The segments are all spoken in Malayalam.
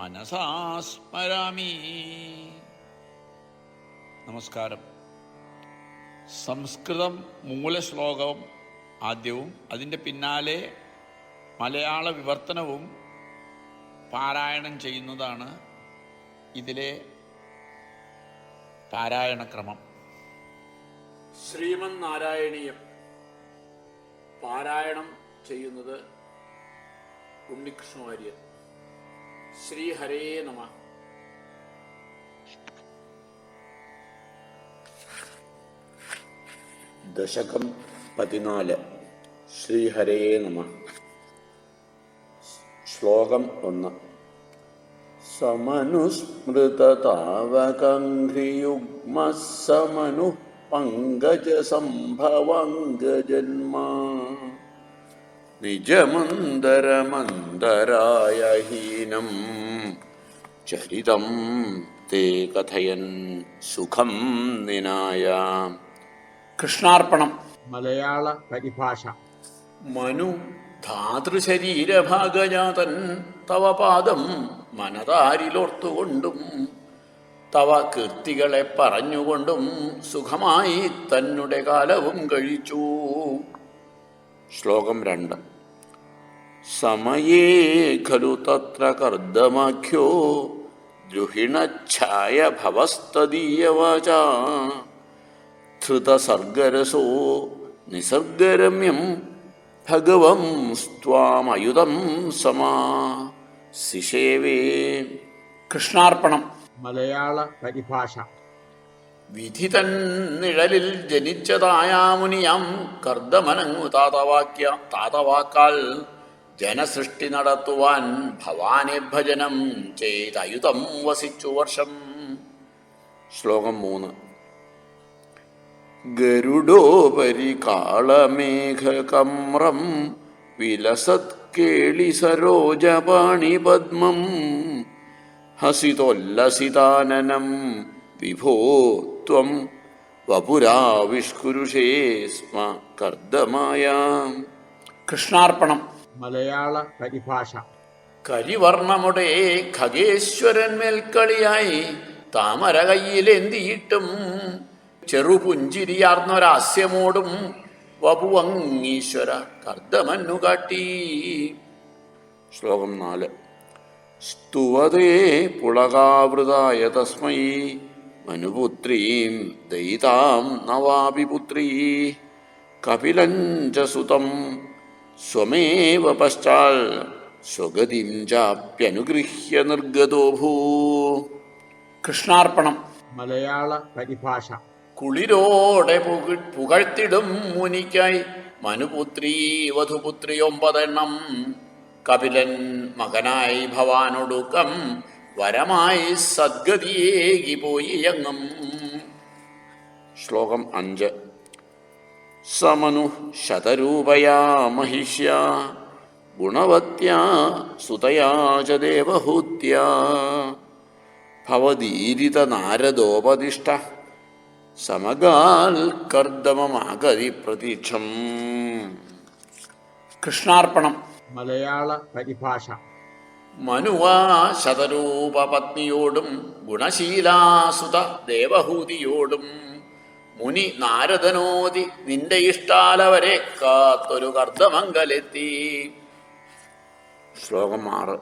മനസാ സ്മരാമി നമസ്കാരം. സംസ്കൃതം മൂലശ്ലോകം ആദ്യവും അതിന്റെ പിന്നാലെ മലയാള വിവർത്തനവും പാരായണം ചെയ്യുന്നതാണ് ഇതിലെ പാരായണക്രമം ശ്രീമൻ നാരായണീയം പാരായണം ചെയ്യുന്നത് ഉണ്ണികൃഷ്ണവാര്യർ ഹരേ നമ. ദശകം പതിനാല്. ശ്രീഹരേ നമ. ശ്ലോകം ഒന്ന്. സമനുസ്മൃതതാവകഘ്രിയുഗ്മ സമനു പങ്കജ സംഭവംഗജന്മാ നിജമന്ദരമന്ദരായ ഹീനം ചരിതം തേ കഥയൻ സുഖം നിനായ. കൃഷ്ണാർപ്പണം. മലയാള പരിഭാഷ. മനു ധാതൃശരീരഭാഗജാതൻ തവ പാദം മനതാരിലോർത്തുകൊണ്ടും തവ കീർത്തികളെ പറഞ്ഞുകൊണ്ടും സുഖമായി തന്നെ കാലവും കഴിച്ചു. ശ്ലോകം രണ്ട്. സമയേ ഖലു തത്ര കർദ്ദമാഖ്യോ ദ്രുഹിണച്ഛായ ഭവസ്തദീയവാച. ധൃതസർഗരസോ നിസർഗരമ്യം ഭഗവം സ്വാമയുധം സമാ. സിഷേവേ കൃഷ്ണാർപ്പണം. മലയാള പരിഭാഷ. വിധി തൻ നിഴലിൽ ജനിച്ചതായാമുനിയാം കർദ്ദമനങ്ങു താതവാക്യ താതവാക്കാൽ ജനസൃഷ്ടി നടത്തുവാൻ ഭവാനെ ഭജനം ചെയ്തയുതം വസിച്ചു വർഷം. ശ്ലോകം മൂന്ന്. ഗരുഡോപരി കാളമേഘകമ്രം വിലസത് കേളി സരോജപാണി പദ്മം ഹസിതോല്ലസിതാനനം വിഭോ ത്വം വപുരാവിഷ്കുരുഷേ സ്മ കർദ്ദമായ. കൃഷ്ണാർപ്പണം. മലയാള പരിഭാഷ. കരിവർണമുടെ ഖഗേശ്വരൻ മേൽക്കളിയായി താമര കയ്യിലെന്തിയിട്ടും ചെറുപുഞ്ചിരിയാർന്നൊരാസ്യമോടും വപുവങ്ങീശ്വര കർദ്ദമന്നു കാട്ടി. ശ്ലോകം നാല്. സ്തുവതേ പുളകാവൃതായ തസ്മൈ. മനുപുത്രീം ദയിതാം നവാഭിപുത്രീ കപിലഞ്ച സുതം സ്വമേവ പശ്ചാൽ സ്വഗതിം ചാപ്യനുഗൃഹ്യ നിർഗതോഭൂ കൃഷ്ണാർപ്പണം. മലയാള പരിഭാഷ. കുളിരോടെ പുക- പുകഴ്ത്തിടും മുനിക്കായി. മനുപുത്രി വധുപുത്രി ഒമ്പതെണ്ണം. കപിലൻ മകനായി ഭവാനൊടുക്കം. വരമായി സദ്ഗതിയേകി പോയി എങ്ങും. ശ്ലോകം അഞ്ച്. സമനു ശതരൂപയാ മഹിഷ്യ ഗുണവത്യാ സുതയാ ച ദേവഹൂത്യാ. സമകാൽ കർദ്ദമമാകതി പ്രതീക്ഷം. കൃഷ്ണാർപ്പണം. മലയാള പരിഭാഷ. മനുവാ ശതരൂപപത്നിയോടും ഗുണശീലാസുത ദേവഹൂതിയോടും മുനി നാരദനോതി നിന്റെ ഇഷ്ടാലവരെ കാത്തൊരു കർദ്ദമംഗലെത്തി ശ്ലോകം ആറ്.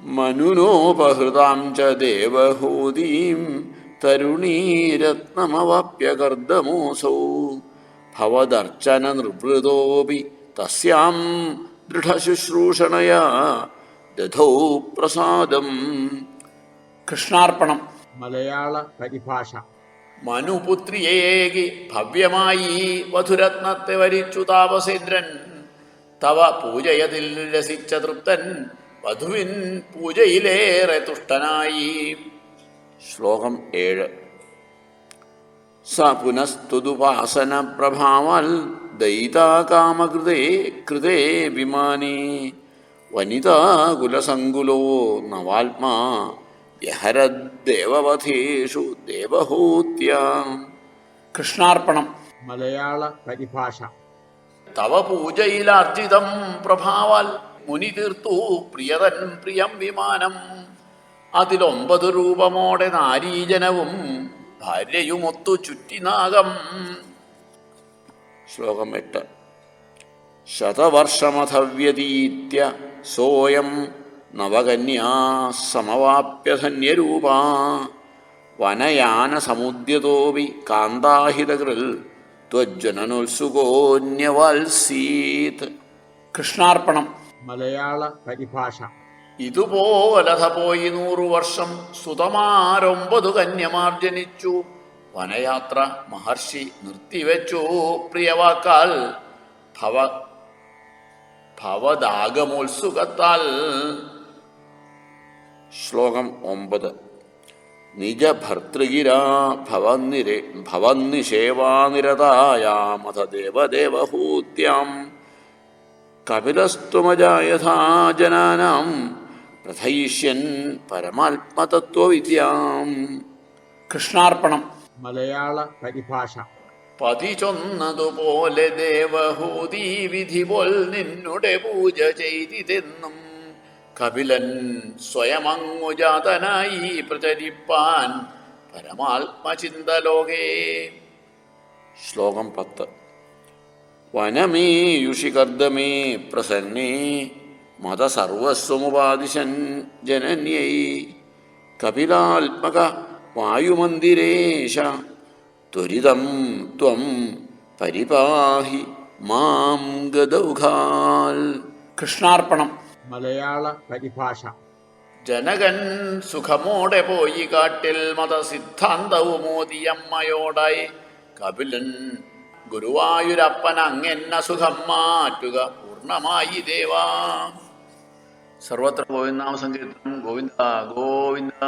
മനുനോപഹൃതാം ച ദേവഹൂതീം തരുണീരത്നമവാപ്യകർദ്ദമോസൗ ഭവദർച്ചന നിർവൃതോപി തസ്യാം ദൃഢശുശ്രൂഷണയാ. ദധൗ പ്രസാദം. കൃഷ്ണാർപ്പണം. മലയാള പരിഭാഷ. മനുപുത്രിയേകി ഭവ്യമായി വധുരത്നത്തെ വരിച്ചു താപസേന്ദ്രൻ. തവ പൂജയതിൽ രസിച്ച തൃപ്തൻ വധുവിൻ പൂജയിലേറെ തുഷ്ടനായി. ശ്ലോകം ഏഴ്. സ പുനസ്തുതുപാസന പ്രഭാവാൽ ദയിതാകാമകൃതേ കൃതേ വിമാനേ. വനിതാകുലസങ്കുലോ നവാത്മാ വ്യഹരദ്ദേവവധേഷു ദേവഹൂത്യ. കൃഷ്ണാർപ്പണം. മലയാള പരിഭാഷ. തവ പൂജയിലാർജിതം പ്രഭാവാൽ മുനി തീർത്തു പ്രിയതൻ പ്രിയം വിമാനം. അതിലൊമ്പത് രൂപമോടെ നാരീജനവും ഭാര്യയുമൊത്തു ചുറ്റിനാഗം. ശ്ലോകം എട്ട്. ശതവർഷമഥവ്യതീത്യ സോയം നവകന്യാ സമവാപ്യ വനയാന വനയാനസമുദ്യതോപി കാന്താഹിതകൃൽ ത്വജ്ജനനോത്സുകോന്യവത്സീത്. കൃഷ്ണാർപ്പണം. മലയാള പരിഭാഷ. ഇതുപോലഥ പോയി നൂറു വർഷം സുതമാരൊമ്പതു കന്യമാർ ജനിച്ചു വനയാത്ര മഹർഷി നിർത്തിവെച്ചു. പ്രിയവാക്കാൽ ഭവ ഭവദാഗമോത്സുകത്താൽ. ശ്ലോകം ഒമ്പത്. നിജഭർത്തൃഗിരാ ഭവന്നിരെ ഭവന്നിഷേവാനിരതായാമഥ ദേവദേവഹൂത്യാം. കപിലസ്തുമജായഥാ ജനാനാം പ്രഥയിഷ്യൻ പരമാത്മതത്വവിദ്യാം. കൃഷ്ണാർപ്പണം. മലയാള പരിഭാഷ. പതി ചൊന്നതുപോലെ ദേവഹൂതി വിധി പോൽ നിന്നുടെ പൂജ ചെയ്തിതെന്നും കപിലൻ സ്വയമങ്ങുജാതനായി പ്രചരിപ്പാൻ പരമാത്മചിന്തലോകേ ശ്ലോകം പത്ത്. വനമേയുഷികർദ്ദമേ പ്രസന്നേ മതസർവസ്വമുപാദിശൻ ജനന്യൈ. കപിലാത്മക വായുമന്ദിരേശ. ത്വരിതം ത്വം പരിപാഹി മാം ഗദൗഘാൽ കൃഷ്ണാർപ്പണം. മലയാള പരിഭാഷ. ജനകൻ സുഖമോടെ പോയി കാട്ടിൽ മതസിദ്ധാന്തവും മോദിയമ്മയോടായി കപിലൻ ഗുരുവായൂരപ്പൻ അങ്ങെന്ന സുഖം മാറ്റുക പൂർണമായി ദേവാ. സർവത്ര ഗോവിന്ദാമസങ്കീർത്തനം ഗോവിന്ദ ഗോവിന്ദ.